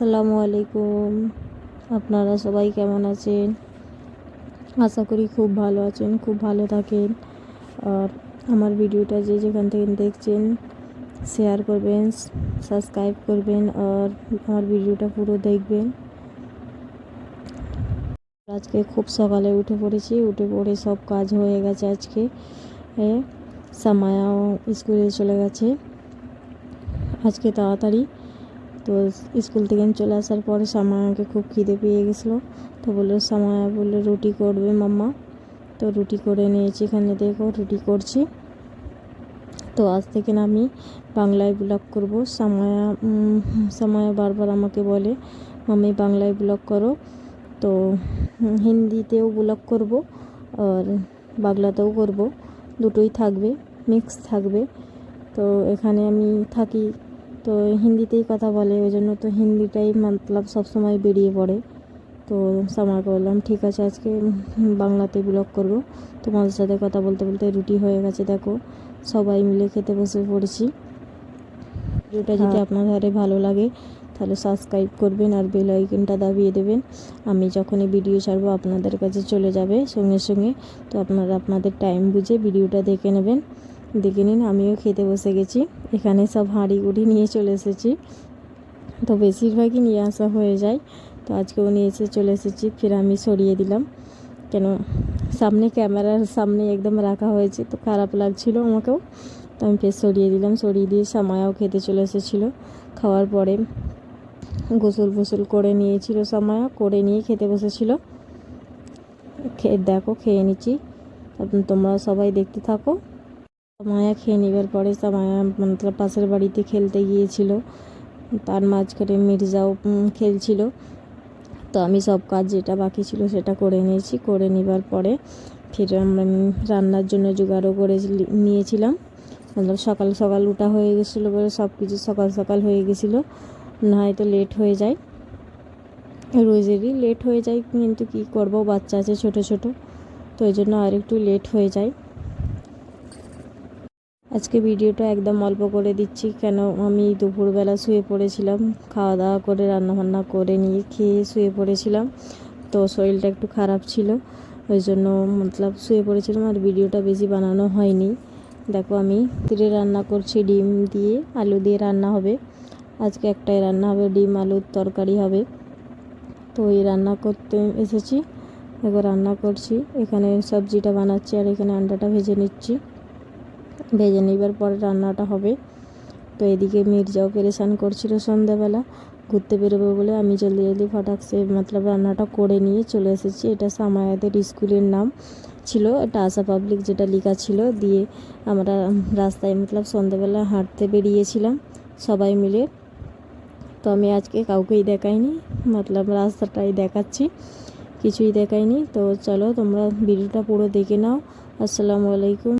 আসসালামু আলাইকুম। আপনারা সবাই কেমন আছেন? আশা করি খুব ভালো আছেন, খুব ভালো থাকেন। আর আমার ভিডিওটা যে যেখান থেকে দেখছেন শেয়ার করবেন সাবস্ক্রাইব করবেন, আর আমার ভিডিওটা পুরো দেখবেন। আজকে খুব সকালে উঠে পড়েছি, উঠে পড়ে সব কাজ হয়ে গেছে আজকে। সামায়াও স্কুলে চলে গেছে। আজকে তাড়াতাড়ি তো স্কুল থেকে চলে আসার পরে সামায়াকে খুব খিদে পেয়ে গেছিল। তো বলল সামায়া বলল, রুটি করবে মাম্মা। তো রুটি করে নিয়েছি এখানে, দেখো রুটি করছি। তো আজ থেকে না আমি বাংলায় ব্লগ করব। সামায়া সামায়া বারবার আমাকে বলে, মাম্মি, বাংলায় ব্লগ করো। তো হিন্দিতেও ব্লগ করব আর বাংলাতেও করব। দুটোই থাকবে মিক্স থাকবে। তো এখানে আমি থাকি তো হিন্দিতেই কথা বলে ওই জন্য তো হিন্দিটাই মতলব সবসময় বেরিয়ে পড়ে। তো সামাকে বললাম ঠিক আছে আজকে বাংলাতে ব্লগ করব। তোমাদের সাথে কথা বলতে বলতে রুটি হয়ে গেছে দেখো। সবাই মিলে খেতে বসে পড়েছি। ভিডিওটা যদি আপনাদের ভালো লাগে তাহলে সাবস্ক্রাইব করবেন আর বেল আইকনটা দাবিয়ে দেবেন। আমি যখনই ভিডিও ছাড়বো আপনাদের কাছে চলে যাবে সঙ্গে সঙ্গে। তো আপনারা আপনাদের টাইম বুঝে ভিডিওটা দেখে নেবেন। দেখে নিন, আমিও খেতে বসে গেছি। এখানে সব হাঁড়ি গুড়ি নিয়ে চলে এসেছি। তো বেশিরভাগই নিয়ে আসা হয়ে যায়। তো আজকেও নিয়ে এসে চলে এসেছি, ফের আমি সরিয়ে দিলাম। কেন, সামনে ক্যামেরার সামনে একদম রাখা হয়েছে, তো খারাপ লাগছিল আমাকেও। তো আমি ফের সরিয়ে দিলাম, সরিয়ে দিয়ে সামায়াও খেতে চলে এসেছিল। খাওয়ার পরে গোসল ফোসল করে নিয়েছিল সামায়া, করে নিয়ে খেতে বসেছিল। দেখো, খেয়ে নিচ্ছি। তোমরা সবাই দেখতে থাকো। মায়া খেয়ে নেবার পরে সামায়া মতলব পাশের বাড়িতে খেলতে গিয়েছিল। তার মাঝখানে মির্জাও খেলছিল। তো আমি সব কাজ যেটা বাকি ছিল সেটা করে নিয়েছি। করে নেবার পরে ফির আমরা রান্নার জন্য জোগাড়ও করে নিয়েছিলাম। মতলব সকাল সকাল উঠা হয়ে গেছিল বলে সব কিছু সকাল সকাল হয়ে গেছিল। না হয়তো লেট হয়ে যায়। রোজেরই লেট হয়ে যায়, কিন্তু কি করব? বাচ্চা আছে ছোট ছোট। তো ওই জন্য আর একটু লেট হয়ে যায়। আজকে ভিডিওটা একদম অল্প করে দিচ্ছি, কেন আমি দুপুরবেলা শুয়ে পড়েছিলাম। খাওয়া দাওয়া করে, রান্নাবান্না করে নিয়ে খেয়ে শুয়ে পড়েছিলাম। তো শরীরটা একটু খারাপ ছিল, ওই জন্য মতলব শুয়ে পড়েছিলাম আর ভিডিওটা বেশি বানানো হয়নি। দেখো আমি তীরে রান্না করছি, ডিম দিয়ে আলু দিয়ে রান্না হবে। আজকে একটাই রান্না হবে, ডিম, আলুর তরকারি হবে। তো এই রান্না করতে এসেছি, দেখো রান্না করছি, এখানে সবজিটা বানাচ্ছি আর এখানে আন্ডাটা ভেজে নিচ্ছি। ভেজে নেবার পরে রান্নাটা হবে। তো এদিকে মির্জাও পেরেশান করছিল সন্ধ্যাবেলা। ঘুরতে বেরোবো বলে আমি জলদি জলদি ফটাক সে মতলব রান্নাটা করে নিয়ে চলে এসেছি। এটা সামায়াদের স্কুলের নাম ছিল। এটা আশা পাবলিক যেটা লেখা ছিল দিয়ে আমরা রাস্তায় মতলব সন্ধ্যাবেলা হাঁটতে বেরিয়েছিলাম সবাই মিলে। তো আমি আজকে কাউকেই দেখাইনি, মতলব রাস্তাটাই দেখাচ্ছি। কিছুই দেখাইনি। তো চলো তোমরা ভিডিওটা পুরো দেখে নাও। আসসালামু আলাইকুম।